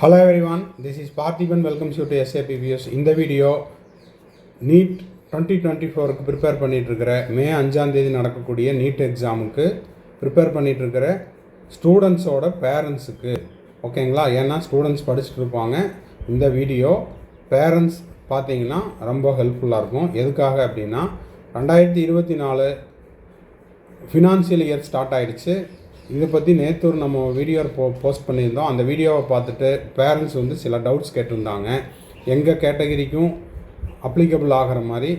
Hello everyone this is Parthiban welcomes you to S A P views இந்த video NEET twenty twenty ஃபோருக்கு prepare பண்ணிகிட்ருக்கிற May அஞ்சாந்தேதி நடக்கக்கூடிய NEET எக்ஸாமுக்கு prepare பண்ணிகிட்ருக்கிற ஸ்டூடெண்ட்ஸோட பேரண்ட்ஸுக்கு ஓகேங்களா ஏன்னா ஸ்டூடெண்ட்ஸ் படிச்சுட்டு இருப்பாங்க. இந்த வீடியோ பேரண்ட்ஸ் பார்த்தீங்கன்னா ரொம்ப ஹெல்ப்ஃபுல்லாக இருக்கும். எதுக்காக அப்படின்னா ரெண்டாயிரத்தி இருபத்தி நாலு ஃபினான்ஷியல் இயர் ஸ்டார்ட் ஆகிடுச்சு இதை பற்றி நேற்று ஒரு நம்ம வீடியோ போ போஸ்ட் பண்ணியிருந்தோம். அந்த வீடியோவை பார்த்துட்டு பேரண்ட்ஸ் வந்து சில டவுட்ஸ் கேட்டிருந்தாங்க. எங்கள் கேட்டகரிக்கும் அப்ளிகபிள் ஆகிற மாதிரி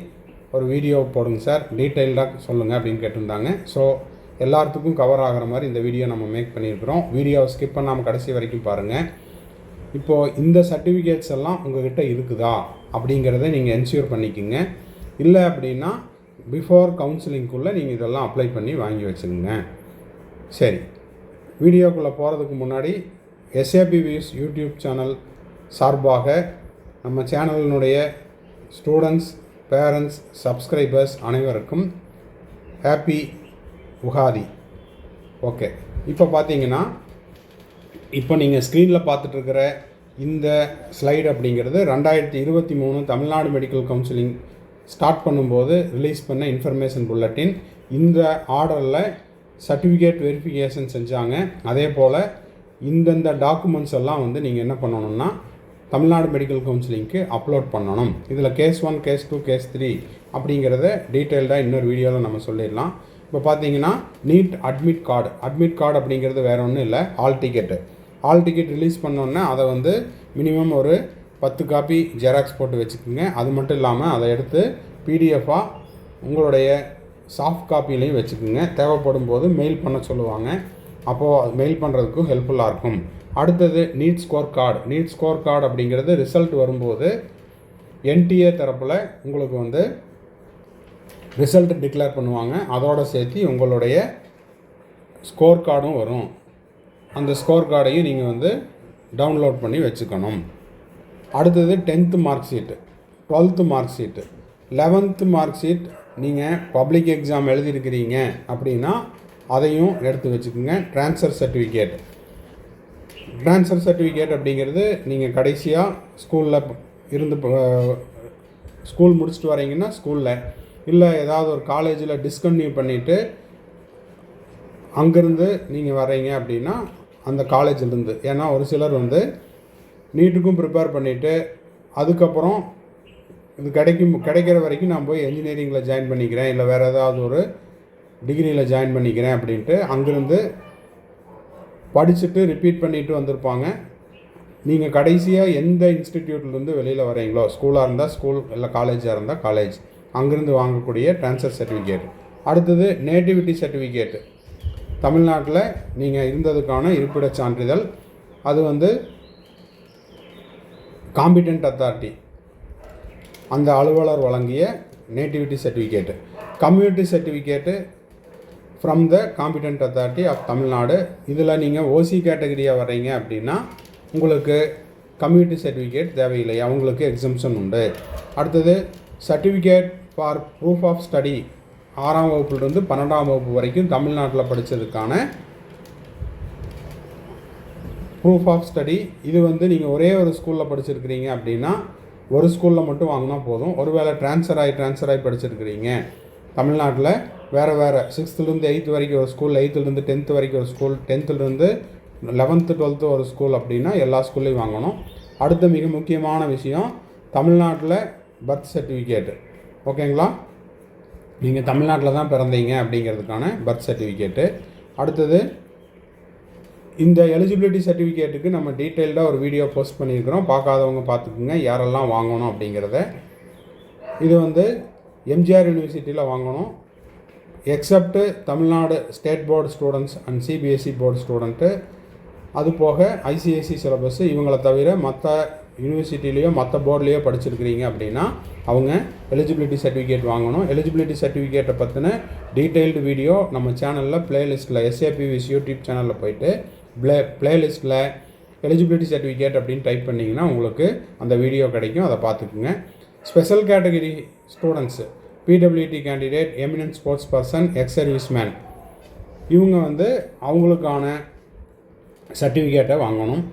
ஒரு வீடியோ போடுங்க சார் டீட்டெயில்டாக சொல்லுங்கள் அப்படின்னு கேட்டிருந்தாங்க. ஸோ எல்லாத்துக்கும் கவர் ஆகிற மாதிரி இந்த வீடியோ நம்ம மேக் பண்ணியிருக்கிறோம். வீடியோவை ஸ்கிப் பண்ணாமல் கடைசி வரைக்கும் பாருங்கள் இப்போது இந்த சர்டிஃபிகேட்ஸ் எல்லாம் உங்கள்கிட்ட இருக்குதா? அப்படிங்கிறத நீங்கள் என்ஷூர் பண்ணிக்கோங்க. இல்லை அப்படின்னா பிஃபோர் கவுன்சிலிங்குள்ளே நீங்கள் இதெல்லாம் அப்ளை பண்ணி வாங்கி வச்சுக்கோங்க. சரி. வீடியோக்குள்ளே போகிறதுக்கு முன்னாடி எஸ்ஏபி வியூஸ் யூடியூப் சேனல் சார்பாக நம்ம சேனலினுடைய ஸ்டூடெண்ட்ஸ் பேரண்ட்ஸ் சப்ஸ்கிரைபர்ஸ் அனைவருக்கும் ஹாப்பி உகாதி. ஓகே இப்போ பார்த்தீங்கன்னா இப்போ நீங்கள் ஸ்க்ரீனில் பார்த்துட்ருக்கிற இந்த ஸ்லைடு அப்படிங்கிறது ரெண்டாயிரத்தி இருபத்தி மூணு தமிழ்நாடு மெடிக்கல் கவுன்சிலிங் ஸ்டார்ட் பண்ணும்போது ரிலீஸ் பண்ண இன்ஃபர்மேஷன் புல்லட்டின் இந்த ஆர்டரில் சர்டிஃபிகேட் வெரிஃபிகேஷன் செஞ்சாங்க. அதே போல் இந்தந்த டாக்குமெண்ட்ஸ் எல்லாம் வந்து நீங்கள் என்ன பண்ணணும்னா தமிழ்நாடு மெடிக்கல் கவுன்சிலிங்க்கு அப்லோட் பண்ணணும். இதில் case one case two case three அப்படிங்கிறத டீட்டெயில்டாக இன்னொரு வீடியோவில் நம்ம சொல்லிடலாம். இப்போ பார்த்தீங்கன்னா NEET admit card admit card அப்படிங்கிறது வேறு ஒன்றும் இல்லை hall ticket hall ticket release பண்ணோன்னே அதை வந்து மினிமம் ஒரு பத்து காப்பி ஜெராக்ஸ் போட்டு வச்சுக்கோங்க. அது மட்டும் இல்லாமல் அதை எடுத்து பிடிஎஃபாக உங்களுடைய சாஃப்ட் காப்பிலையும் வச்சுக்கோங்க. தேவைப்படும் போது மெயில் பண்ண சொல்லுவாங்க. அப்போது மெயில் பண்ணுறதுக்கும் ஹெல்ப்ஃபுல்லாக இருக்கும். அடுத்தது NEET score card NEET score card அப்படிங்கிறது ரிசல்ட் வரும்போது என்டிஏ தரப்பில் உங்களுக்கு வந்து ரிசல்ட் டிக்ளேர் பண்ணுவாங்க. அதோடு சேர்த்து உங்களுடைய ஸ்கோர் கார்டும் வரும். அந்த ஸ்கோர் கார்டையும் நீங்கள் வந்து டவுன்லோட் பண்ணி வச்சுக்கணும். அடுத்தது tenth mark sheet twelfth mark sheet eleventh mark sheet நீங்கள் பப்ளிக் எக்ஸாம் எழுதியிருக்கிறீங்க அப்படின்னா அதையும் எடுத்து வச்சுக்கோங்க. ட்ரான்ஸ்ஃபர் சர்டிஃபிகேட் ட்ரான்ஸ்ஃபர் சர்டிஃபிகேட் அப்படிங்கிறது நீங்கள் கடைசியாக ஸ்கூலில் இருந்து ஸ்கூல் முடிச்சுட்டு வரீங்கன்னா ஸ்கூலில் இல்லை ஏதாவது ஒரு காலேஜில் டிஸ்கன்டினியூ பண்ணிவிட்டு அங்கேருந்து நீங்கள் வரீங்க அப்படின்னா அந்த காலேஜிலேருந்து ஏன்னா ஒரு சிலர் வந்து நீட்டுக்கும் ப்ரிப்பேர் பண்ணிவிட்டு அதுக்கப்புறம் இது கிடைக்கும் கிடைக்கிற வரைக்கும் நான் போய் என்ஜினியரிங்கில் ஜாயின் பண்ணிக்கிறேன். இல்லை வேறு ஏதாவது ஒரு டிகிரியில் ஜாயின் பண்ணிக்கிறேன் அப்படின்ட்டு அங்கேருந்து படிச்சுட்டு ரிப்பீட் பண்ணிட்டு வந்திருப்பாங்க. நீங்கள் கடைசியாக எந்த இன்ஸ்டிடியூட்லேருந்து வெளியில் வரீங்களோ ஸ்கூலாக இருந்தால் ஸ்கூல் இல்லை காலேஜாக இருந்தால் காலேஜ் அங்கேருந்து வாங்கக்கூடிய ட்ரான்ஸ்ஃபர் சர்டிஃபிகேட் அடுத்தது நேட்டிவிட்டி சர்டிஃபிகேட்டு தமிழ்நாட்டில் நீங்கள் இருந்ததுக்கான இருப்பிடச் சான்றிதழ். அது வந்து காம்பிடென்ட் அத்தாரிட்டி அந்த அலுவலர் வழங்கிய nativity certificate community certificate from the competent authority of Tamil Nadu. இதில் நீங்கள் ஓசி கேட்டகரியாக வர்றீங்க அப்படின்னா உங்களுக்கு கம்யூனிட்டி சர்டிஃபிகேட் தேவையில்லை. அவங்களுக்கு எக்ஸம்ஷன் உண்டு. அடுத்தது certificate for proof of study ஆறாம் வகுப்புலேருந்து பன்னெண்டாம் வகுப்பு வரைக்கும் தமிழ்நாட்டில் படித்ததுக்கான ப்ரூஃப் ஆஃப் ஸ்டடி இது வந்து நீங்கள் ஒரே ஒரு ஸ்கூலில் படிச்சிருக்கிறீங்க அப்படின்னா ஒரு ஸ்கூலில் மட்டும் வாங்கினா போதும். ஒருவேளை ட்ரான்ஸ்ஃபர் ஆகி ட்ரான்ஸ்ஃபர் ஆகி படிச்சிருக்கிறீங்க. தமிழ்நாட்டில் வேறு வேறு சிக்ஸ்த்துலேருந்து எயித்து வரைக்கும் ஒரு ஸ்கூல் எயித்துலேருந்து டென்த்து வரைக்கும் ஒரு ஸ்கூல் டென்த்துலேருந்து லெவன்த்து டுவெல்த்து ஒரு ஸ்கூல் அப்படின்னா எல்லா ஸ்கூல்லையும் வாங்கணும். அடுத்த மிக முக்கியமான விஷயம் தமிழ்நாட்டில் பர்த் சர்டிஃபிகேட்டு ஓகேங்களா? நீங்கள் தமிழ்நாட்டில் தான் பிறந்தீங்க அப்படிங்கிறதுக்கான பர்த் சர்டிஃபிகேட்டு அடுத்தது இந்த எலிஜிபிலிட்டி சர்டிஃபிகேட்டுக்கு நம்ம டீட்டெயில்டாக ஒரு வீடியோ போஸ்ட் பண்ணியிருக்கிறோம். பார்க்காதவங்க பார்த்துக்குங்க. யாரெல்லாம் வாங்கணும் அப்படிங்கிறத. இது வந்து எம்ஜிஆர் யூனிவர்சிட்டியில் வாங்கணும். Except Tamil Nadu state board students and CBSE board student அது போக ஐசிஐசி சிலபஸ் இவங்களை தவிர மற்ற யூனிவர்சிட்டிலேயோ மற்ற போர்ட்லேயோ படிச்சிருக்கிறீங்க அப்படின்னா அவங்க எலிஜிபிலிட்டி சர்டிஃபிகேட் வாங்கணும். எலிஜிபிலிட்டி சர்டிஃபிகேட்டை பற்றின டீட்டெயில்டு வீடியோ நம்ம சேனலில் பிளேலிஸ்ட்டில் எஸ்ஏபிவிஸ் யூடியூப் சேனலில் போயிட்டு ப்ளே ப்ளேலிஸ்ட்டில் எலிஜிபிலிட்டி சர்டிஃபிகேட் அப்படின்னு டைப் பண்ணிங்கன்னா உங்களுக்கு அந்த வீடியோ கிடைக்கும். அதை பார்த்துக்குங்க. Special category students PWD candidate eminent sports person ex service man இவங்க வந்து அவங்களுக்கான சர்டிஃபிகேட்டை வாங்கணும்.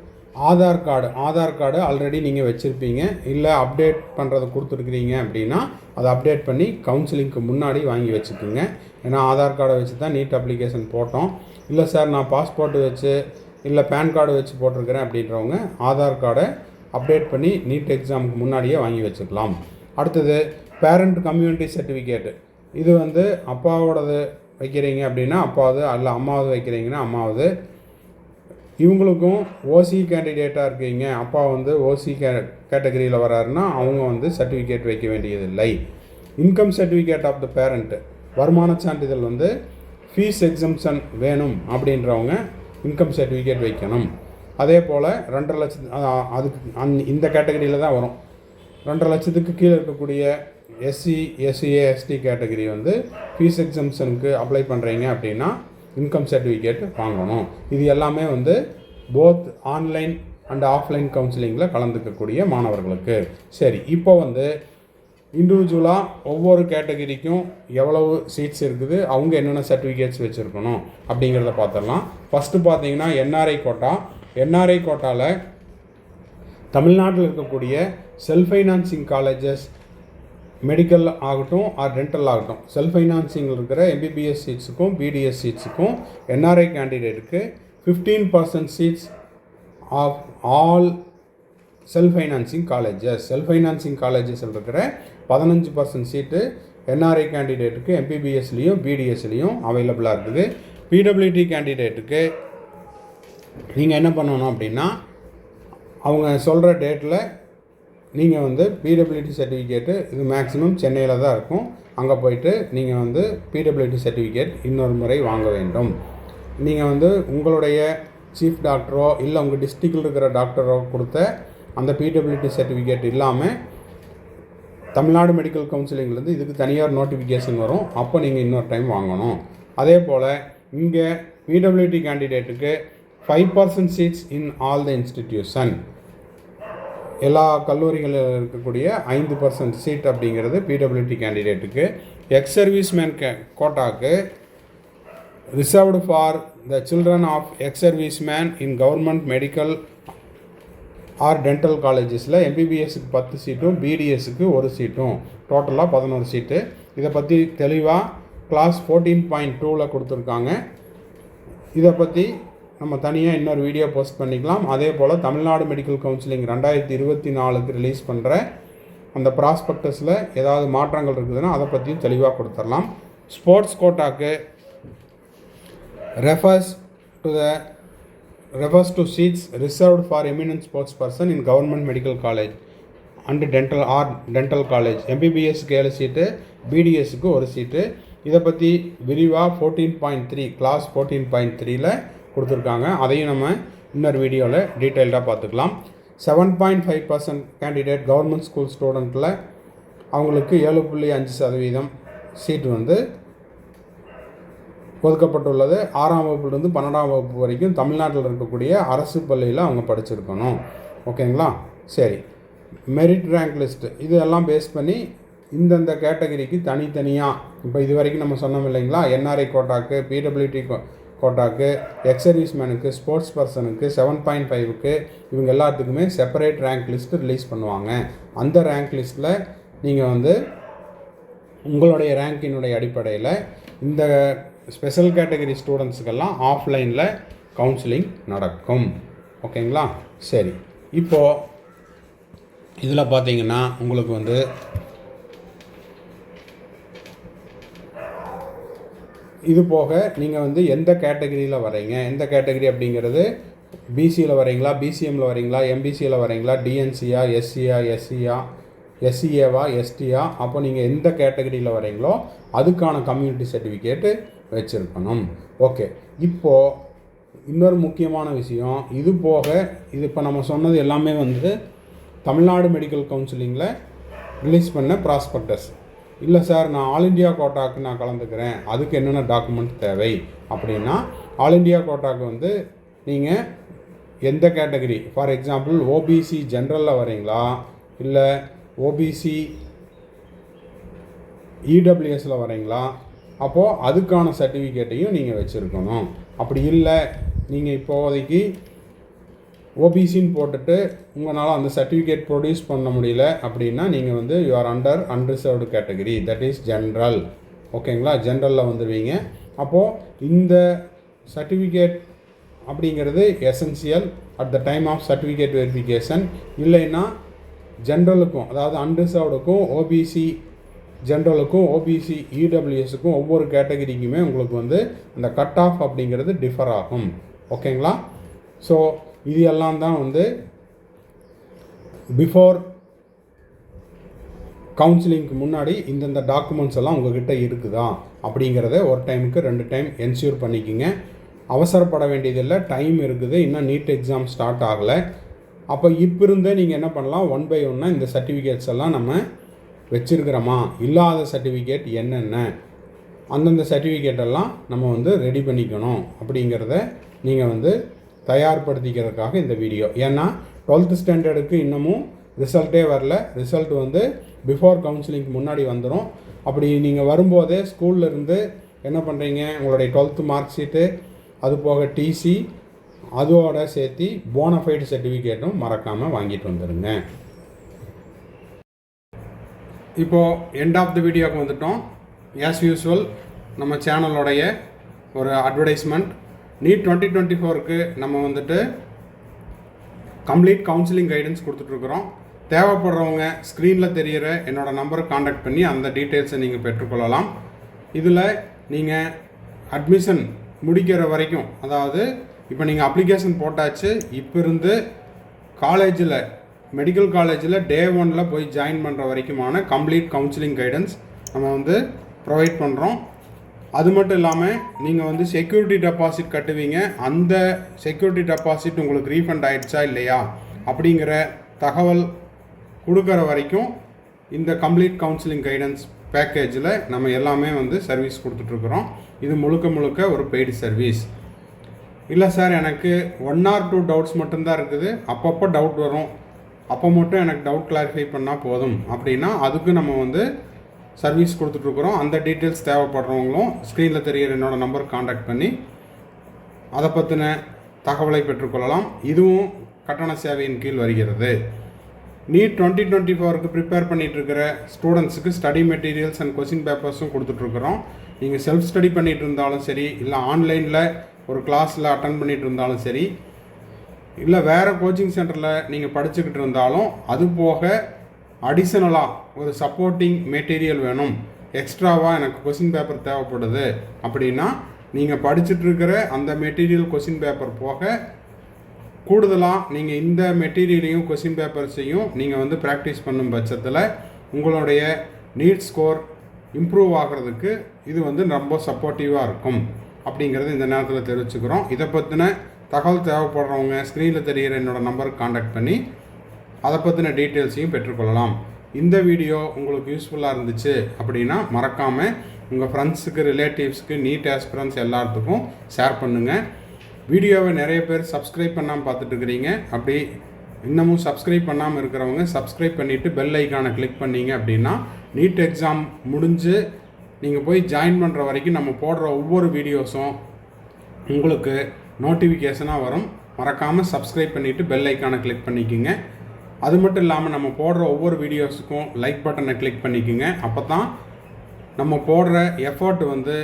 Aadhaar card Aadhaar card already நீங்கள் வச்சுருப்பீங்க. இல்லை அப்டேட் பண்ணுறது கொடுத்துருக்குறீங்க அப்படின்னா அதை அப்டேட் பண்ணி கவுன்சிலிங்க்கு முன்னாடி வாங்கி வச்சுக்கோங்க. ஏன்னா ஆதார் கார்டை வச்சு தான் நீட் அப்ளிகேஷன் போட்டோம். இல்லை சார் நான் பாஸ்போர்ட் வச்சு இல்லை பேன் கார்டு வச்சு போட்டிருக்கிறேன் அப்படின்றவங்க ஆதார் கார்டை அப்டேட் பண்ணி நீட் எக்ஸாமுக்கு முன்னாடியே வாங்கி வச்சுக்கலாம். அடுத்தது பேரண்ட் கம்யூனிட்டி சர்டிஃபிகேட்டு. இது வந்து அப்பாவோடது வைக்கிறீங்க அப்படின்னா அப்பாவது அல்ல அம்மாவது வைக்கிறீங்கன்னா அம்மாவது. இவங்களுக்கும் ஓசி கேண்டிடேட்டாக இருக்கீங்க அப்பா வந்து ஓசி கே கேட்டகரியில் வராருன்னா அவங்க வந்து சர்டிஃபிகேட் வைக்க வேண்டியதில்லை. Income certificate of the parent வருமான சான்றிதழ் வந்து ஃபீஸ் எக்ஸம்ஷன் வேணும் அப்படின்றவங்க இன்கம் சர்டிஃபிகேட் வைக்கணும். அதே போல் ரெண்டரை லட்சத்து அதுக்கு அந் இந்த கேட்டகரியில் தான் வரும். ரெண்டரை லட்சத்துக்கு கீழே இருக்கக்கூடிய S C S C A S T category வந்து ஃபீஸ் எக்ஸம்ஷனுக்கு அப்ளை பண்ணுறீங்க அப்படின்னா இன்கம் சர்டிஃபிகேட் வாங்கணும். இது எல்லாமே வந்து போத் ஆன்லைன் அண்ட் ஆஃப்லைன் கவுன்சிலிங்கில் கலந்துக்கக்கூடிய மாணவர்களுக்கு. சரி இப்போ வந்து இண்டிவிஜுவலாக ஒவ்வொரு கேட்டகரிக்கும் எவ்வளவு சீட்ஸ் இருக்குது அவங்க என்னென்ன சர்டிஃபிகேட்ஸ் வச்சுருக்கணும் அப்படிங்கிறத பார்த்துடலாம். ஃபஸ்ட்டு பார்த்தீங்கன்னா என்ஆர்ஐ கோட்டா. என்ஆர்ஐ கோட்டாவில் தமிழ்நாட்டில் இருக்கக்கூடிய செல்ஃப் ஃபைனான்சிங் காலேஜஸ் மெடிக்கல் ஆகட்டும் ஆர் டென்டல் ஆகட்டும். செல்ஃப் ஃபைனான்சிங்கில் இருக்கிற எம்பிபிஎஸ் சீட்ஸுக்கும் பிடிஎஸ் சீட்ஸுக்கும் NRI கேண்டிடேட்டுக்கு fifteen percent seats of all self financing colleges self financing காலேஜஸில் இருக்கிற பதினஞ்சு பர்சன்ட் சீட்டு என்ஆர்ஐ கேண்டிடேட்டுக்கு எம்பிபிஎஸ்லேயும் பிடிஎஸ்லேயும் அவைலபிளாக இருக்குது. பிடபிள்யூடி கேண்டிடேட்டுக்கு நீங்கள் என்ன பண்ணணும் அப்படின்னா அவங்க சொல்கிற டேட்டில் நீங்கள் வந்து பிடபிள்யூடி சர்டிஃபிகேட்டு இது மேக்ஸிமம் சென்னையில் தான் இருக்கும். அங்கே போயிட்டு நீங்கள் வந்து பிடபிள்யூடி சர்டிஃபிகேட் இன்னொரு முறை வாங்க வேண்டும். நீங்கள் வந்து உங்களுடைய சீஃப் டாக்டரோ இல்லை உங்கள் டிஸ்ட்ரிக்டில் இருக்கிற டாக்டரோ கொடுத்த அந்த பிடபிள்யூடி சர்டிஃபிகேட் இல்லாமல் தமிழ்நாடு மெடிக்கல் கவுன்சிலிங்லேருந்து இதுக்கு தனியார் நோட்டிஃபிகேஷன் வரும். அப்போ நீங்கள் இன்னொரு டைம் வாங்கணும். அதே போல் இங்கே PWD கேண்டிடேட்டுக்கு five percent seats in all the institution எல்லா கல்லூரிகளில் இருக்கக்கூடிய ஐந்து பர்சன்ட் சீட் அப்படிங்கிறது பிடபிள்யூடி கேண்டிடேட்டுக்கு எக்ஸ் சர்வீஸ்மேன் கே கோட்டாக்கு reserved for the children of ex serviceman in government medical or dental காலேஜஸில் எம்பிபிஎஸ்க்கு பத்து சீட்டும் பிடிஎஸ்க்கு ஒரு சீட்டும். டோட்டலாக பதினோரு சீட்டு. இதை பற்றி தெளிவாக கிளாஸ் ஃபோர்டீன் பாயிண்ட் டூவில் கொடுத்துருக்காங்க. இதை பற்றி நம்ம தனியாக இன்னொரு வீடியோ போஸ்ட் பண்ணிக்கலாம். அதே போல் தமிழ்நாடு மெடிக்கல் கவுன்சிலிங் ரெண்டாயிரத்தி இருபத்தி நாலுக்கு ரிலீஸ் பண்ணுற அந்த ப்ராஸ்பெக்டஸில் ஏதாவது மாற்றங்கள் இருக்குதுன்னா அதை பற்றியும் தெளிவாக கொடுத்துடலாம் sports கோட்டாக்கு refers to the refers to seats reserved for eminent sports person in government medical college and dental or dental college எம்பிபிஎஸ்க்கு ஏழு சீட்டு பிடிஎஸ்க்கு ஒரு சீட்டு இதை பற்றி விரிவாக fourteen point three class fourteen point த்ரீல கொடுத்துருக்காங்க. அதையும் நம்ம இன்னொரு வீடியோவில் டீட்டெயில்டாக பார்த்துக்கலாம். Seven point five percent candidate government school ஸ்டூடெண்ட்டில் அவங்களுக்கு ஏழு புள்ளி அஞ்சு சதவீதம் சீட் வந்து ஒதுக்கப்பட்டுள்ளது. ஆறாம் வகுப்புலேருந்து பன்னெண்டாம் வகுப்பு வரைக்கும் தமிழ்நாட்டில் இருக்கக்கூடிய அரசு பள்ளியில் அவங்க படிச்சிருக்கணும். ஓகேங்களா? சரி. மெரிட் ரேங்க் லிஸ்ட்டு இதெல்லாம் பேஸ் பண்ணி இந்தந்த கேட்டகரிக்கு தனித்தனியாக இப்போ இது வரைக்கும் நம்ம சொன்னோம் இல்லைங்களா? என்ஆர்ஐ கோட்டாக்கு பிடபிள்யூடி கோட்டாக்கு எக்ஸ் சர்வீஸ்மேனுக்கு ஸ்போர்ட்ஸ் பர்சனுக்கு செவன் பாயிண்ட் ஃபைவுக்கு இவங்க எல்லாத்துக்குமே செப்பரேட் ரேங்க் லிஸ்ட்டு ரிலீஸ் பண்ணுவாங்க. அந்த ரேங்க் லிஸ்ட்டில் நீங்கள் வந்து உங்களுடைய ரேங்கினுடைய அடிப்படையில் இந்த ஸ்பெஷல் கேட்டகரி ஸ்டூடெண்ட்ஸுக்கெல்லாம் ஆஃப்லைனில் கவுன்சிலிங் நடக்கும். ஓகேங்களா? சரி. இப்போது இதில் பார்த்தீங்கன்னா உங்களுக்கு வந்து இது போக நீங்கள் வந்து எந்த கேட்டகரியில் வரீங்க எந்த கேட்டகரி அப்படிங்கிறது பிசியில் வரீங்களா பிசிஎம்மில் வரீங்களா எம்பிசியில் வரீங்களா டிஎன்சியா எஸ்சியா எஸ்சியா எஸ்சிஏவா எஸ்டியா அப்போ நீங்கள் எந்த கேட்டகரியில் வரீங்களோ அதுக்கான கம்யூனிட்டி சர்டிஃபிகேட்டு வச்சுருக்கணும். ஓகே இப்போது இன்னொரு முக்கியமான விஷயம் இது போக இது இப்போ நம்ம சொன்னது எல்லாமே வந்து தமிழ்நாடு மெடிக்கல் கவுன்சிலிங்கில் ரிலீஸ் பண்ண ப்ராஸ்பெக்டஸ் இல்லை சார் நான் ஆல் இண்டியா கோட்டாக்கு நான் கலந்துக்கிறேன். அதுக்கு என்னென்ன டாக்குமெண்ட் தேவை? அப்படின்னா ஆல் இண்டியா கோட்டாக்கு வந்து நீங்கள் எந்த கேட்டகரி ஃபார் எக்ஸாம்பிள் ஓபிசி ஜென்ரலில் வரீங்களா? இல்லை ஓபிசி இடபிள்யூஎஸில் வரீங்களா? அப்போது அதுக்கான சர்டிஃபிகேட்டையும் நீங்கள் வச்சுருக்கணும். அப்படி இல்லை நீங்கள் இப்போதைக்கு ஓபிசின்னு போட்டுட்டு உங்களால் அந்த சர்டிஃபிகேட் ப்ரொடியூஸ் பண்ண முடியல அப்படின்னா நீங்கள் வந்து you are under unreserved category that is general ஓகேங்களா ஜென்ரலில் வந்துடுவீங்க அப்போது இந்த சர்டிஃபிகேட் அப்படிங்கிறது essential at the time of certificate verification இல்லைன்னா ஜென்ரலுக்கும் அதாவது அன்ரிசர்வ்டுக்கும் ஓபிசி ஜென்ரலுக்கும் ஓபிசி இடபிள்யூஎஸுக்கும் ஒவ்வொரு கேட்டகரிக்குமே உங்களுக்கு வந்து இந்த கட் ஆஃப் அப்படிங்கிறது டிஃபர் ஆகும். ஓகேங்களா ஸோ இது எல்லாம் தான் வந்து பிஃபோர் கவுன்சிலிங்க்கு முன்னாடி இந்தந்த டாக்குமெண்ட்ஸ் எல்லாம் உங்ககிட்ட இருக்குதா? அப்படிங்கிறத ஒரு டைமுக்கு ரெண்டு டைம் என்ஷூர் பண்ணிக்கிங்க. அவசரப்பட வேண்டியதில்லை. டைம் இருக்குது. இன்னும் நீட் எக்ஸாம் ஸ்டார்ட் ஆகலை. அப்போ இப்போ இருந்தே நீங்கள் என்ன பண்ணலாம்? ஒன் பை ஒன்னாக இந்த சர்டிஃபிகேட்ஸ் எல்லாம் நம்ம வச்சுருக்கிறோமா? இல்லாத சர்டிஃபிகேட் என்னென்ன? அந்தந்த சர்டிஃபிகேட்டெல்லாம் நம்ம வந்து ரெடி பண்ணிக்கணும். அப்படிங்கிறத நீங்கள் வந்து தயார்படுத்திக்கிறதுக்காக இந்த வீடியோ ஏன்னா டுவெல்த்து ஸ்டாண்டர்டுக்கு இன்னமும் ரிசல்ட்டே வரல. ரிசல்ட் வந்து பிஃபோர் கவுன்சிலிங்க்கு முன்னாடி வந்துடும் அப்படி நீங்கள் வரும்போதே ஸ்கூல்ல இருந்து என்ன பண்ணுறீங்க உங்களுடைய டுவெல்த்து மார்க் ஷீட்டு அது போக டிசி அதோட சேர்த்து போனஃபைடு சர்டிஃபிகேட்டும் மறக்காமல் வாங்கிட்டு வந்துடுங்க இப்போது எண்ட் ஆஃப் த வீடியோக்கு வந்துட்டோம். ஆஸ் யூஸ்வல் நம்ம சேனலோடைய ஒரு அட்வர்டைஸ்மெண்ட் நீட் டுவெண்ட்டி டுவெண்ட்டி ஃபோருக்கு நம்ம வந்துட்டு கம்ப்ளீட் கவுன்சிலிங் கைடன்ஸ் கொடுத்துட்ருக்குறோம். தேவைப்படுறவங்க ஸ்க்ரீனில் தெரிகிற என்னோடய நம்பரை காண்டாக்ட் பண்ணி அந்த டீட்டெயில்ஸை நீங்கள் பெற்றுக்கொள்ளலாம். இதில் நீங்கள் அட்மிஷன் முடிக்கிற வரைக்கும் அதாவது இப்போ நீங்கள் அப்ளிகேஷன் போட்டாச்சு இப்போ இருந்து காலேஜில் மெடிக்கல் காலேஜில் டே ஒனில் போய் ஜாயின் பண்ணுற வரைக்குமான கம்ப்ளீட் கவுன்சிலிங் கைடன்ஸ் நம்ம வந்து ப்ரொவைட் பண்ணுறோம் அது மட்டும் இல்லாமல் நீங்கள் வந்து செக்யூரிட்டி டெபாசிட் கட்டுவீங்க. அந்த செக்யூரிட்டி டெபாசிட் உங்களுக்கு ரீஃபண்ட் ஆகிடுச்சா இல்லையா? அப்படிங்கிற தகவல் கொடுக்குற வரைக்கும் இந்த கம்ப்ளீட் கவுன்சிலிங் கைடன்ஸ் பேக்கேஜில் நம்ம எல்லாமே வந்து சர்வீஸ் கொடுத்துட்ருக்குறோம். இது முழுக்க முழுக்க ஒரு பெய்டு சர்வீஸ் இல்லை சார் எனக்கு ஒன் ஆர் டூ டவுட்ஸ் மட்டும்தான் இருக்குது. அப்பப்போ டவுட் வரும். அப்போ மட்டும் எனக்கு டவுட் கிளாரிஃபை பண்ணால் போதும். அப்படின்னா அதுக்கு நம்ம வந்து சர்வீஸ் கொடுத்துட்ருக்குறோம். அந்த டீட்டெயில்ஸ் தேவைப்படுறவங்களும் ஸ்க்ரீனில் தெரிகிற என்னோடய நம்பர் காண்டாக்ட் பண்ணி அதை பற்றின தகவலை பெற்றுக்கொள்ளலாம். இதுவும் கட்டண சேவையின் கீழ் வருகிறது. நீட் டுவெண்ட்டி டுவெண்ட்டி ஃபோருக்கு ப்ரிப்பேர் பண்ணிட்டு இருக்கிற ஸ்டூடெண்ட்ஸுக்கு ஸ்டடி மெட்டீரியல்ஸ் அண்ட் கொஸ்டின் பேப்பர்ஸும் கொடுத்துட்ருக்குறோம். நீங்கள் செல்ஃப் ஸ்டடி பண்ணிகிட்டு இருந்தாலும் சரி இல்லை ஆன்லைனில் ஒரு கிளாஸில் அட்டன் பண்ணிகிட்டு இருந்தாலும் சரி இல்லை வேறு கோச்சிங் சென்டரில் நீங்கள் படிச்சுக்கிட்டு இருந்தாலும் அது போக அடிஷ்னலாக ஒரு சப்போர்ட்டிங் மெட்டீரியல் வேணும். எக்ஸ்ட்ராவாக எனக்கு கொஷின் பேப்பர் தேவைப்படுது அப்படின்னா நீங்கள் படிச்சுட்ருக்கிற அந்த மெட்டீரியல் கொஷின் பேப்பர் போக கூடுதலாக நீங்கள் இந்த மெட்டீரியலையும் கொஷின் பேப்பர்ஸையும் நீங்கள் வந்து ப்ராக்டிஸ் பண்ணும் பட்சத்தில் உங்களுடைய நீட் ஸ்கோர் இம்ப்ரூவ் ஆகிறதுக்கு இது வந்து ரொம்ப சப்போர்ட்டிவாக இருக்கும். அப்படிங்கிறது இந்த நேரத்தில் தெரிவிச்சுக்கிறோம். இதை பற்றின தகவல் தேவைப்படுறவங்க ஸ்க்ரீனில் தெரிகிற என்னோட நம்பருக்கு காண்டாக்ட் பண்ணி அதை பற்றின டீட்டெயில்ஸையும் பெற்றுக்கொள்ளலாம். இந்த வீடியோ உங்களுக்கு யூஸ்ஃபுல்லாக இருந்துச்சு அப்படின்னா மறக்காமல் உங்கள் ஃப்ரெண்ட்ஸுக்கு ரிலேட்டிவ்ஸ்க்கு நீட் ஆஸ்பிரன்ஸ் எல்லாத்துக்கும் ஷேர் பண்ணுங்கள் வீடியோவை நிறைய பேர் சப்ஸ்கிரைப் பண்ணாமல் பார்த்துட்டு இருக்கிறீங்க அப்படி இன்னமும் சப்ஸ்கிரைப் பண்ணாமல் இருக்கிறவங்க சப்ஸ்கிரைப் பண்ணிவிட்டு பெல் ஐக்கானை கிளிக் பண்ணீங்க அப்படின்னா நீட் எக்ஸாம் முடிஞ்சு நீங்கள் போய் ஜாயின் பண்ணுற வரைக்கும் நம்ம போடுற ஒவ்வொரு வீடியோஸும் உங்களுக்கு நோட்டிஃபிகேஷனாக வரும். மறக்காமல் சப்ஸ்கிரைப் பண்ணிவிட்டு பெல் ஐக்கானை கிளிக் பண்ணிக்கோங்க. அது மட்டும் இல்லாமல் நம்ம போடுற ஒவ்வொரு வீடியோஸுக்கும் லைக் பட்டனை கிளிக் பண்ணிக்கோங்க. அப்போ தான் நம்ம போடுற எஃபர்ட் வந்து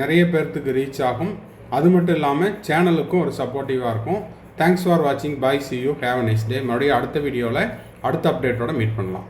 நிறைய பேர்த்துக்கு ரீச் ஆகும். அது மட்டும் இல்லாமல் சேனலுக்கும் ஒரு சப்போர்ட்டிவாக இருக்கும். தேங்க்ஸ் ஃபார் வாட்சிங் bye see you have a nice day மறுபடியும் அடுத்த வீடியோவில் அடுத்த அப்டேட்டோட மீட் பண்ணலாம்.